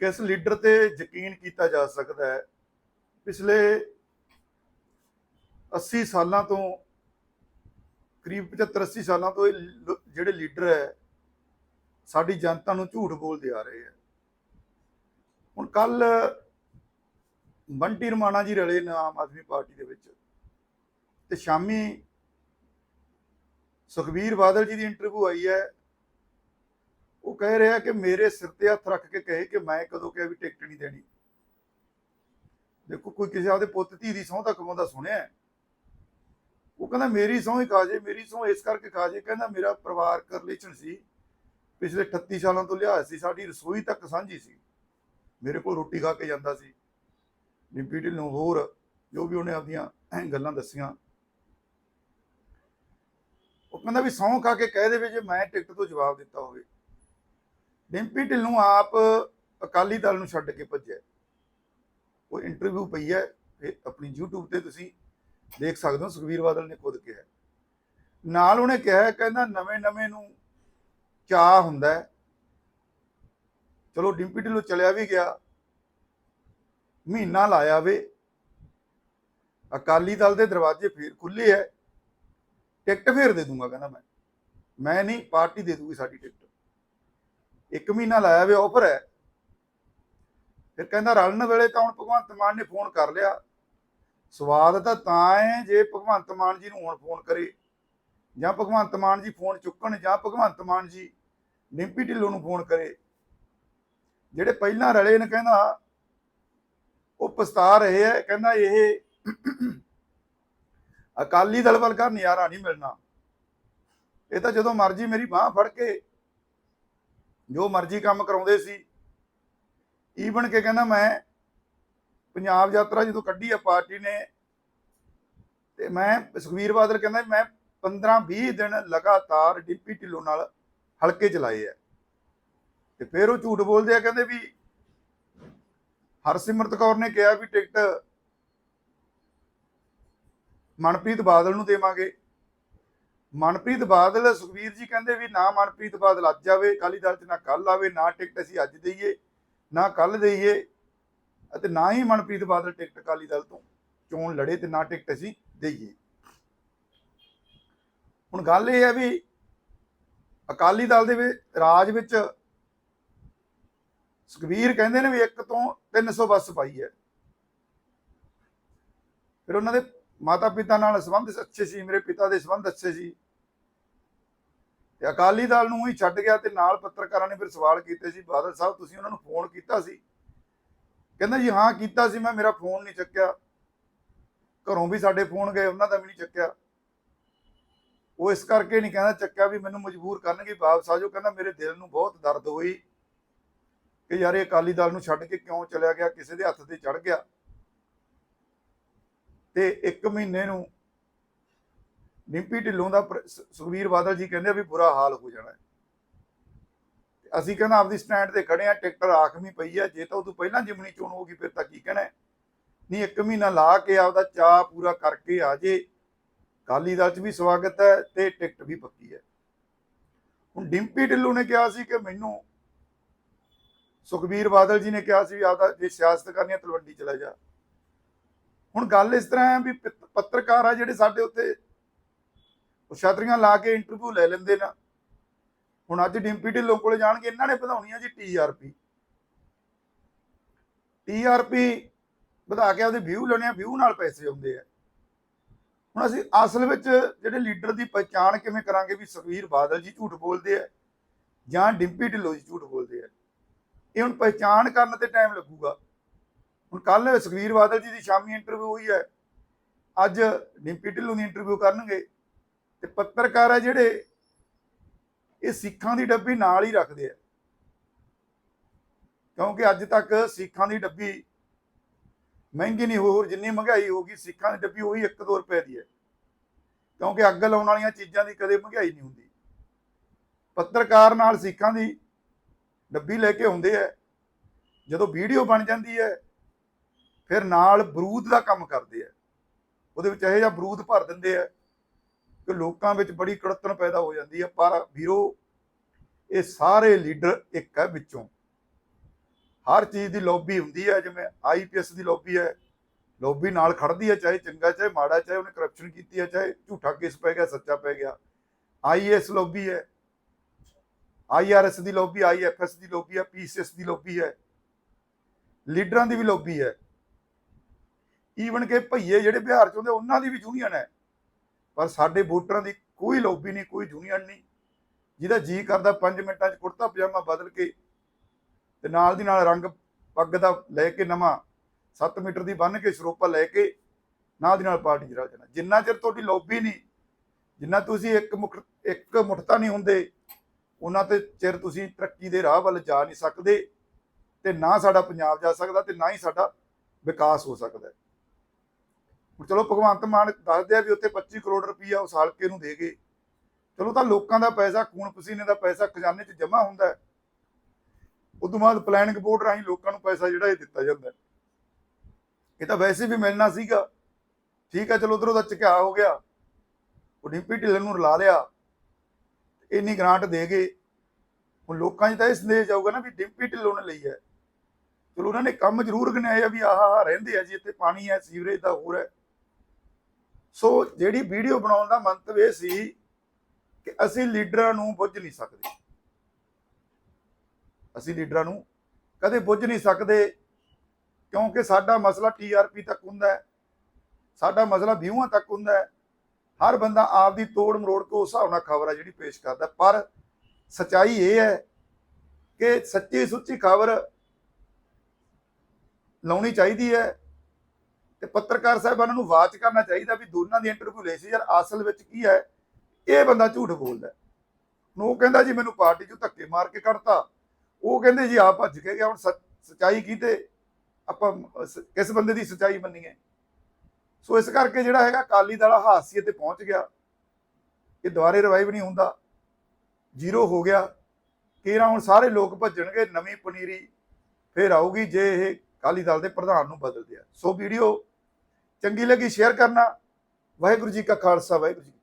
ਕਿਸ ਲੀਡਰ ਤੇ ਯਕੀਨ ਕੀਤਾ ਜਾ ਸਕਦਾ ਹੈ? ਪਿਛਲੇ 80 ਸਾਲਾਂ ਤੋਂ, ਕਰੀਬ 75 80 ਸਾਲਾਂ ਤੋਂ ਇਹ ਜਿਹੜੇ ਲੀਡਰ ਹੈ, ਸਾਡੀ ਜਨਤਾ ਨੂੰ ਝੂਠ ਬੋਲਦੇ ਆ ਰਹੇ ਹੈ। ਹੁਣ ਕੱਲ ਬੰਟੀ ਰਮਾਣਾ ਜੀ ਰਲੇ ਨੇ ਆਮ ਆਦਮੀ ਪਾਰਟੀ ਦੇ ਵਿੱਚ ਤੇ ਸ਼ਾਮੀ ਸੁਖਬੀਰ ਬਾਦਲ ਜੀ ਦੀ ਇੰਟਰਵਿਊ ਆਈ ਹੈ। ਉਹ ਕਹਿ ਰਿਹਾ ਕਿ ਮੇਰੇ ਸਿਰ ਤੇ ਹੱਥ ਰੱਖ ਕੇ ਕਹੇ ਕਿ ਮੈਂ ਕਦੋਂ ਕਿਹਾ ਵੀ ਟਿਕਟ ਨਹੀਂ ਦੇਣੀ। ਦੇਖੋ, ਕੋਈ ਕਿਸੇ ਆਪਦੇ ਪੁੱਤ ਧੀ ਦੀ ਸਹੁੰ ਤੱਕ ਕਮਾਉਂਦਾ ਸੁਣਿਆ ਉਹ ਕਹਿੰਦਾ, ਮੇਰੀ ਸਹੁੰ ਹੀ ਖਾ ਮੇਰੀ ਸਹੁੰ ਇਸ ਕਰਕੇ ਖਾ ਕਹਿੰਦਾ, ਮੇਰਾ ਪਰਿਵਾਰਕ ਰਿਲੇਸ਼ਨ ਸੀ। ਪਿਛਲੇ 38 ਸਾਲਾਂ ਤੋਂ ਲਿਆ ਸੀ, ਸਾਡੀ ਰਸੋਈ ਤੱਕ ਸਾਂਝੀ ਸੀ। ਮੇਰੇ ਕੋਲ ਰੋਟੀ ਖਾ ਕੇ ਜਾਂਦਾ ਸੀ। ਡਿੰਪੀ ਢਿੱਲੋਂ ਹੋਰ ਜੋ ਵੀ ਉਹਨੇ ਆਪਦੀਆਂ ਗੱਲਾਂ ਦੱਸੀਆਂ। ਉਹ ਕਹਿੰਦਾ ਵੀ ਸਹੁੰ ਖਾ ਕੇ ਕਹਿ ਦੇਵੇ ਜੇ ਮੈਂ ਟਿਕਟ ਤੋਂ ਜਵਾਬ ਦਿੱਤਾ ਹੋਵੇ। ਡਿੰਪੀ ਢਿੱਲੋਂ ਆਪ ਅਕਾਲੀ ਦਲ ਨੂੰ ਛੱਡ ਕੇ ਭੱਜਿਆ। ਉਹ ਇੰਟਰਵਿਊ ਪਈ ਹੈ ਇਹ ਆਪਣੀ YouTube ਤੇ ਤੁਸੀਂ ਦੇਖ ਸਕਦੇ ਹੋ, ਸੁਖਵੀਰ ਬਾਦਲ ਨੇ ਖੁਦ ਕਿਹਾ। ਨਾਲ ਉਹਨੇ ਕਿਹਾ ਕਹਿੰਦਾ ਨਵੇਂ ਨਵੇਂ ਨੂੰ ਚਾਹ ਹੁੰਦਾ ਚਲੋ ਡਿੰਪੀ ਢਿੱਲੋਂ ਚਲਿਆ ਵੀ ਗਿਆ। ਮਹੀਨਾ ਲਾਇਆ ਵੇ। ਅਕਾਲੀ ਦਲ ਦੇ ਦਰਵਾਜ਼ੇ ਫੇਰ ਖੁੱਲੇ ਐ ਟਿਕਟ ਫੇਰ ਦੇ ਦੂੰਗਾ, ਕਹਿੰਦਾ ਮੈਂ। ਮੈਂ ਨਹੀਂ, ਪਾਰਟੀ ਦੇ ਦੂਗੀ ਸਾਡੀ ਟਿਕਟ। ਇੱਕ ਮਹੀਨਾ ਲਾਇਆ ਵੇ ਆਫਰ ਹੈ। ਫਿਰ ਕਹਿੰਦਾ ਰਲਣ ਵੇਲੇ ਤਾਂ ਹੁਣ ਭਗਵੰਤ ਮਾਨ ਨੇ ਫੋਨ ਕਰ ਲਿਆ। ਸਵਾਦ ਤਾਂ ਤਾਂ ਹੈ ਜੇ ਭਗਵੰਤ ਮਾਨ ਜੀ ਨੂੰ ਹੁਣ ਫੋਨ ਕਰੇ। ਜਾਂ ਭਗਵੰਤ ਮਾਨ ਜੀ ਫੋਨ ਚੁੱਕਣ ਜਾਂ ਭਗਵੰਤ ਮਾਨ ਜੀ ਨਿੰਪੀ ਢਿੱਲੋਂ ਨੂੰ ਫੋਨ ਕਰੇ। ਜਿਹੜੇ ਪਹਿਲਾਂ ਰਲੇ ਨੇ ਕਹਿੰਦਾ, ਉਹ ਪਛਤਾ ਰਹੇ ਹੈ। ਕਹਿੰਦਾ ਇਹ ਅਕਾਲੀ ਦਲ ਵੱਲ ਵਰਗਾ ਨਜ਼ਾਰਾ ਨਹੀਂ ਮਿਲਣਾ। ਇਹ ਤਾਂ ਜਦੋਂ ਮਰਜ਼ੀ ਮੇਰੀ ਬਾਹ ਫੜ ਕੇ ਜੋ ਮਰਜ਼ੀ ਕੰਮ ਕਰਾਉਂਦੇ ਸੀ। ਈਵਨ ਕਿ ਕਹਿੰਦਾ ਮੈਂ ਪੰਜਾਬ ਯਾਤਰਾ ਜਦੋਂ ਕੱਢੀ ਆ ਪਾਰਟੀ ਨੇ ਤੇ ਮੈਂ ਸੁਖਵੀਰ ਬਾਦਲ ਕਹਿੰਦਾ ਮੈਂ 15 20 ਦਿਨ ਲਗਾਤਾਰ ਡਿੰਪੀ ਢਿੱਲੋਂ ਨਾਲ ਹਲਕੇ ਚਲਾਏ ਆ। ਤੇ ਫਿਰ ਉਹ ਝੂਠ ਬੋਲਦੇ ਆ, ਕਹਿੰਦੇ ਵੀ ਹਰਸਿਮਰਤ ਕੌਰ ਨੇ ਕਿਹਾ ਵੀ ਟਿਕਟ ਮਨਪ੍ਰੀਤ ਬਾਦਲ ਨੂੰ ਦੇਵਾਂਗੇ। ਮਨਪ੍ਰੀਤ ਬਾਦਲ ਸੁਖਵੀਰ ਜੀ ਕਹਿੰਦੇ ਵੀ ਨਾ ਮਨਪ੍ਰੀਤ ਬਾਦਲ ਅੱਜ ਆਵੇ, ਅਕਾਲੀ ਦਲ ਚ ਨਾ ਕੱਲ ਆਵੇ, ਨਾ ਟਿਕਟ ਅਸੀਂ ਅੱਜ ਦਈਏ, ਨਾ ਕੱਲ ਦਈਏ ਅਤੇ ਨਾ ਹੀ ਮਨਪ੍ਰੀਤ ਬਾਦਲ ਟਿਕਟ ਅਕਾਲੀ ਦਲ ਤੋਂ ਚੋਣ ਲੜੇ ਤੇ ਨਾ ਟਿਕਟ ਅਸੀਂ ਦਈਏ। ਹੁਣ ਗੱਲ ਇਹ ਹੈ ਵੀ ਅਕਾਲੀ ਦਲ ਦੇ ਰਾਜ ਵਿੱਚ ਸੁਖਵੀਰ ਕਹਿੰਦੇ ਨੇ ਵੀ ਇੱਕ ਤੋਂ 300 ਬੱਸ ਪਾਈ ਹੈ। ਫਿਰ ਉਹਨਾਂ ਦੇ ਮਾਤਾ ਪਿਤਾ ਨਾਲ ਸੰਬੰਧ ਅੱਛੇ ਸੀ, ਮੇਰੇ ਪਿਤਾ ਦੇ ਸੰਬੰਧ ਅੱਛੇ ਸੀ। ਤੇ ਅਕਾਲੀ ਦਲ ਨੂੰ ਹੀ ਛੱਡ ਗਿਆ ਤੇ ਨਾਲ ਪੱਤਰਕਾਰਾਂ ਨੇ ਫਿਰ ਸਵਾਲ ਕੀਤੇ ਸੀ, ਬਾਦਲ ਸਾਹਿਬ, ਤੁਸੀਂ ਉਹਨਾਂ ਨੂੰ ਫੋਨ ਕੀਤਾ ਸੀ? ਕਹਿੰਦਾ ਜੀ, ਹਾਂ, ਕੀਤਾ ਸੀ, ਮੈਂ, ਮੇਰਾ ਫੋਨ ਨਹੀਂ ਚੱਕਿਆ। ਘਰੋਂ ਵੀ ਸਾਡੇ ਫੋਨ ਗਏ, ਉਹਨਾਂ ਦਾ ਵੀ ਨਹੀਂ ਚੱਕਿਆ। ਉਹ ਇਸ ਕਰਕੇ ਨਹੀਂ ਕਹਿੰਦਾ ਚੱਕਿਆ ਵੀ ਮੈਨੂੰ ਮਜਬੂਰ ਕਰਨਗੇ ਵਾਪਸ ਆ ਕਹਿੰਦਾ ਮੇਰੇ ਦਿਲ ਨੂੰ ਬਹੁਤ ਦਰਦ ਹੋਈ ਕਿ ਯਾਰ ਇਹ ਅਕਾਲੀ ਦਲ ਨੂੰ ਛੱਡ ਕੇ ਕਿਉਂ ਚਲਿਆ ਗਿਆ, ਕਿਸੇ ਦੇ ਹੱਥ ਤੇ ਚੜ ਗਿਆ। ਤੇ ਇੱਕ ਮਹੀਨੇ ਨੂੰ ਡਿੰਪੀ ਢਿੱਲੋਂ ਦਾ ਪ੍ਰ- ਸ- ਸੁਖਬੀਰ ਬਾਦਲ ਜੀ ਕਹਿੰਦੇ ਆ ਵੀ ਬੁਰਾ ਹਾਲ ਹੋ ਜਾਣਾ ਹੈ। ਤੇ ਅਸੀਂ ਕਹਿੰਦਾ ਆਪਦੀ ਸਟੈਂਡ ਤੇ ਖੜੇ ਆ ਟਿਕਟ ਆਖਮੀ ਪਈ ਆ, ਜੇ ਤਾਂ ਉਹ ਤੋਂ ਪਹਿਲਾਂ ਜਿਮਨੀ ਚੋਣ ਹੋਗੀ ਫਿਰ ਤਾਂ ਕੀ ਕਹਿਣਾ ਹੈ? ਨਹੀਂ, ਇੱਕ ਮਹੀਨਾ ਲਾ ਕੇ ਆਪਦਾ ਚਾਹ ਪੂਰਾ ਕਰਕੇ ਆ ਜੇ। ਅਕਾਲੀ ਦਲ ਚ ਵੀ ਸਵਾਗਤ ਹੈ ਤੇ ਟਿਕਟ ਵੀ ਪੱਕੀ ਹੈ। ਹੁਣ ਡਿੰਪੀ ਢਿੱਲੋਂ ਨੇ ਕਿਹਾ ਸੀ ਕਿ ਮੈਨੂੰ ਸੁਖਬੀਰ ਬਾਦਲ ਜੀ ਨੇ ਕਿਹਾ ਸੀ ਵੀ ਆਪਦਾ ਜੇ ਸਿਆਸਤ ਕਰਨੀ ਹੈ ਤਲਵੰਡੀ ਚਲਾ ਜਾ। ਹੁਣ ਗੱਲ ਇਸ ਤਰ੍ਹਾਂ ਹੈ ਵੀ ਪਿਤ- ਪੱਤਰਕਾਰ ਆ ਜਿਹੜੇ ਸਾਡੇ ਉੱਤੇ ਉਹ ਛਤਰੀਆਂ ਲਾ ਕੇ ਇੰਟਰਵਿਊ ਲੈ ਲੈਂਦੇ ਨਾ। ਹੁਣ ਅੱਜ ਡਿੰਪੀ ਢਿੱਲੋਂ ਕੋਲੇ ਜਾਣਗੇ, ਇਹਨਾਂ ਨੇ ਵਧਾਉਣੀ ਆ ਜੀ ਟੀਆਰਪੀ ਟੀਆਰਪੀ ਵਧਾ ਕੇ ਉਹਦੇ ਵਿਊ ਲੈਣੇ ਆ ਵਿਊ ਨਾਲ ਪੈਸੇ ਆਉਂਦੇ ਆ। ਹੁਣ ਅਸੀਂ ਅਸਲ ਵਿੱਚ ਜਿਹੜੇ ਲੀਡਰ ਦੀ ਪਛਾਣ ਕਿਵੇਂ ਕਰਾਂਗੇ ਵੀ ਸੁਖਵੀਰ ਬਾਦਲ ਜੀ ਝੂਠ ਬੋਲਦੇ ਆ ਜਾਂ ਡਿੰਪੀ ਢਿੱਲੋਂ ਜੀ ਝੂਠ ਬੋਲਦੇ ਆ? ਇਹ ਹੁਣ ਪਛਾਣ ਕਰਨ ਤੇ ਟਾਈਮ ਲੱਗੂਗਾ। ਹੁਣ ਕੱਲ ਸੁਖਵੀਰ ਬਾਦਲ ਜੀ ਦੀ ਸ਼ਾਮੀ ਇੰਟਰਵਿਊ ਹੋਈ ਹੈ। ਅੱਜ ਡਿੰਪੀ ਢਿੱਲੋਂ ਦੀ ਇੰਟਰਵਿਊ ਕਰਨਗੇ। ਤੇ ਪੱਤਰਕਾਰ ਆ ਜਿਹੜੇ ਇਹ ਸਿੱਖਾਂ ਦੀ ਡੱਬੀ ਨਾਲ ਹੀ ਰੱਖਦੇ ਆ। ਕਿਉਂਕਿ ਅੱਜ ਤੱਕ ਸਿੱਖਾਂ ਦੀ ਡੱਬੀ ਮਹਿੰਗੀ ਨਹੀਂ, ਹੋਰ ਜਿੰਨੀ ਮਹਿੰਗਾਈ ਹੋ ਗਈ ਸਿੱਖਾਂ ਦੀ ਡੱਬੀ ਉਹੀ 1-2 ਰੁਪਏ ਦੀ ਹੈ। ਕਿਉਂਕਿ ਅੱਗ ਲਾਉਣ ਵਾਲੀਆਂ ਚੀਜ਼ਾਂ ਦੀ ਕਦੇ ਮਹਿੰਗਾਈ ਨਹੀਂ ਹੁੰਦੀ। ਪੱਤਰਕਾਰ ਨਾਲ ਸਿੱਖਾਂ ਦੀ ਡੱਬੀ ਲੈ ਕੇ ਆਉਂਦੇ ਆ। ਜਦੋਂ ਵੀਡੀਓ ਬਣ ਜਾਂਦੀ ਹੈ, ਫਿਰ ਨਾਲ ਬਰੂਦ ਦਾ ਕੰਮ ਕਰਦੇ ਆ। ਉਹਦੇ ਵਿੱਚ ਇਹੋ ਜਿਹਾ ਬਰੂਦ ਭਰ ਦਿੰਦੇ ਆ। ਕਿ ਲੋਕਾਂ ਵਿੱਚ ਬੜੀ ਕੜਤਨ ਪੈਦਾ ਹੋ ਜਾਂਦੀ ਹੈ ਪਰ ਵੀਰੋ, ਇਹ ਸਾਰੇ ਲੀਡਰ ਇੱਕ ਹੈ ਵਿੱਚੋਂ। ਹਰ ਚੀਜ਼ ਦੀ ਲੌਬੀ ਹੁੰਦੀ ਹੈ, ਜਿਵੇਂ ਆਈਪੀਐਸ ਦੀ ਲੌਬੀ ਹੈ। ਲੌਬੀ ਨਾਲ ਖੜਦੀ ਹੈ, ਚਾਹੇ ਚੰਗਾ, ਚਾਹੇ ਮਾੜਾ, ਚਾਹੇ ਉਹਨੇ ਕਰਪਸ਼ਨ ਕੀਤੀ ਹੈ, ਚਾਹੇ ਝੂਠਾ ਕੇਸ ਪੈ ਗਿਆ, ਸੱਚਾ ਪੈ ਗਿਆ। ਆਈਐਸ ਲੌਬੀ ਹੈ। ਆਈਆਰਐਸ ਦੀ ਲੌਬੀ ਆਈਐਫਐਸ ਦੀ ਲੌਬੀ ਹੈ ਪੀਸੀਐਸ ਦੀ ਲੌਬੀ ਹੈ। ਲੀਡਰਾਂ ਦੀ ਵੀ ਲੌਬੀ ਹੈ। ਈਵਨ ਕਿ ਭਈਏ ਜਿਹੜੇ ਬਿਹਾਰ ਚ ਹੁੰਦੇ, ਉਹਨਾਂ ਦੀ ਵੀ ਯੂਨੀਅਨ ਹੈ। ਪਰ ਸਾਡੇ ਵੋਟਰਾਂ ਦੀ ਕੋਈ ਲੌਬੀ ਨਹੀਂ, ਕੋਈ ਯੂਨੀਅਨ ਨਹੀਂ। ਜਿਹਦਾ ਜੀ ਕਰਦਾ 5 ਮਿੰਟਾਂ 'ਚ ਕੁੜਤਾ ਪਜਾਮਾ ਬਦਲ ਕੇ ਤੇ ਨਾਲ ਦੀ ਨਾਲ ਰੰਗ ਪੱਗ ਦਾ ਲੈ ਕੇ ਨਵਾਂ 7 ਮੀਟਰ ਦੀ ਬੰਨ ਕੇ ਸਰੋਪਾ ਲੈ ਕੇ ਨਾਲ ਦੀ ਨਾਲ ਪਾਰਟੀ 'ਚ ਰਲ ਜਾਣਾ। ਜਿੰਨਾ ਚਿਰ ਤੁਹਾਡੀ ਲੌਬੀ ਨਹੀਂ, ਜਿੰਨਾ ਤੁਸੀਂ ਇੱਕ ਮੁਖ ਇੱਕ ਮੁਠਤਾ ਨਹੀਂ ਹੁੰਦੇ, ਉਹਨਾਂ ਤੇ ਚਿਰ ਤੁਸੀਂ ਤਰੱਕੀ ਦੇ ਰਾਹ ਵੱਲ ਜਾ ਨਹੀਂ ਸਕਦੇ ਤੇ ਨਾ ਸਾਡਾ ਪੰਜਾਬ ਜਾ ਸਕਦਾ ਤੇ ਨਾ ਹੀ ਸਾਡਾ ਵਿਕਾਸ ਹੋ ਸਕਦਾ। ਹੁਣ ਚਲੋ ਭਗਵੰਤ ਮਾਨ ਦੱਸਦੇ ਆ ਵੀ ਉੱਥੇ 25 ਕਰੋੜ ਰੁਪਈਆ ਉਸ ਹਲਕੇ ਨੂੰ ਦੇ ਗਏ। ਚਲੋ ਤਾਂ ਲੋਕਾਂ ਦਾ ਪੈਸਾ, ਖੂਨ ਪਸੀਨੇ ਦਾ ਪੈਸਾ ਖਜ਼ਾਨੇ 'ਚ ਜਮ੍ਹਾਂ ਹੁੰਦਾ ਹੈ। ਉਦੋਂ ਬਾਅਦ ਪਲੈਨਿੰਗ ਬੋਰਡ ਰਾਹੀਂ ਲੋਕਾਂ ਨੂੰ ਪੈਸਾ ਜਿਹੜਾ ਇਹ ਦਿੱਤਾ ਜਾਂਦਾ ਇਹ ਤਾਂ ਵੈਸੇ ਵੀ ਮਿਲਣਾ ਸੀਗਾ। ਠੀਕ ਹੈ, ਚਲੋ ਉਧਰੋਂ ਦਾ ਝੁਕਾ ਹੋ ਗਿਆ। ਉਹ ਡਿੰਪੀ ਢਿੱਲੋਂ ਨੂੰ ਰਲਾ ਲਿਆ। ਇੰਨੀ ਗ੍ਰਾਂਟ ਦੇ ਗਏ। ਹੁਣ ਲੋਕਾਂ 'ਚ ਤਾਂ ਇਹ ਸੰਦੇਸ਼ ਆਊਗਾ ਨਾ ਵੀ ਡਿੰਪੀ ਢਿੱਲੋਂ ਨੇ ਲਈ ਹੈ। ਚਲੋ ਉਹਨਾਂ ਨੇ ਕੰਮ ਜ਼ਰੂਰ ਗਿਣਾਇਆ ਵੀ ਆਹ ਆਹ ਰਹਿੰਦੇ ਆ ਜੀ, ਇੱਥੇ ਪਾਣੀ ਹੈ, ਸੀਵਰੇਜ ਦਾ ਹੋਰ ਹੈ। ਸੋ ਜਿਹੜੀ ਵੀਡੀਓ ਬਣਾਉਣ ਦਾ ਮੰਤਵ ਇਹ ਸੀ ਕਿ ਅਸੀਂ ਲੀਡਰਾਂ ਨੂੰ ਬੁੱਝ ਨਹੀਂ ਸਕਦੇ। ਅਸੀਂ ਲੀਡਰਾਂ ਨੂੰ ਕਦੇ ਬੁੱਝ ਨਹੀਂ ਸਕਦੇ ਕਿਉਂਕਿ ਸਾਡਾ ਮਸਲਾ ਟੀਆਰਪੀ ਤੱਕ ਹੁੰਦਾ ਹੈ, ਸਾਡਾ ਮਸਲਾ ਵਿਊਆਂ ਤੱਕ ਹੁੰਦਾ ਹੈ। ਹਰ ਬੰਦਾ ਆਪ ਦੀ ਤੋੜ ਮਰੋੜ ਕੇ ਉਸ ਹਿਸਾਬ ਨਾਲ ਖਬਰ ਆ ਜਿਹੜੀ ਪੇਸ਼ ਕਰਦਾ, ਪਰ ਸਚਾਈ ਇਹ ਹੈ ਕਿ ਸੱਚੀ ਸੁੱਚੀ ਖਬਰ ਲਾਉਣੀ ਚਾਹੀਦੀ ਹੈ ਤੇ ਪੱਤਰਕਾਰ ਸਾਹਿਬਾਨਾਂ ਨੂੰ ਵਾਚ ਕਰਨਾ ਚਾਹੀਦਾ ਵੀ ਦੋਨਾਂ ਦੀ ਇੰਟਰਵਿਊ ਲਈ ਸੀ, ਯਾਰ ਅਸਲ ਵਿੱਚ ਕੀ ਹੈ? ਇਹ ਬੰਦਾ ਝੂਠ ਬੋਲਦਾ ਉਹ ਕਹਿੰਦਾ ਜੀ ਮੈਨੂੰ ਪਾਰਟੀ ਚੋਂ ਧੱਕੇ ਮਾਰ ਕੇ ਕੱਢਤਾ। ਉਹ ਕਹਿੰਦੇ ਜੀ ਆਪ ਭੱਜ ਕੇ ਗਿਆ, ਹੁਣ ਸੱਚ- ਸੱਚਾਈ ਆਪਾਂ ਕਿਸ ਬੰਦੇ ਦੀ ਸੱਚਾਈ ਮੰਨੀਏ? ਸੋ ਇਸ ਕਰਕੇ ਜਿਹੜਾ ਹੈਗਾ ਅਕਾਲੀ ਦਲ ਹਾਸੀਏ ਤੇ ਪਹੁੰਚ ਗਿਆ। ਇਹ ਦੁਬਾਰੇ ਰਿਵਾਈਵ ਨਹੀਂ ਹੁੰਦਾ। ਜ਼ੀਰੋ ਹੋ ਗਿਆ। ਕਿਹੜਾ ਹੁਣ ਸਾਰੇ ਲੋਕ ਭੱਜਣਗੇ, ਨਵੀਂ ਪਨੀਰੀ ਫੇਰ ਆਊਗੀ ਜੇ ਇਹ ਅਕਾਲੀ ਦਲ ਦੇ ਪ੍ਰਧਾਨ ਨੂੰ ਬਦਲਦੇ ਆ। ਸੋ ਵੀਡੀਓ ਚੰਗੀ ਲੱਗੀ ਸ਼ੇਅਰ ਕਰਨਾ। ਵਾਹਿਗੁਰੂ ਜੀ ਕਾ ਖਾਲਸਾ ਵਾਹਿਗੁਰੂ ਜੀ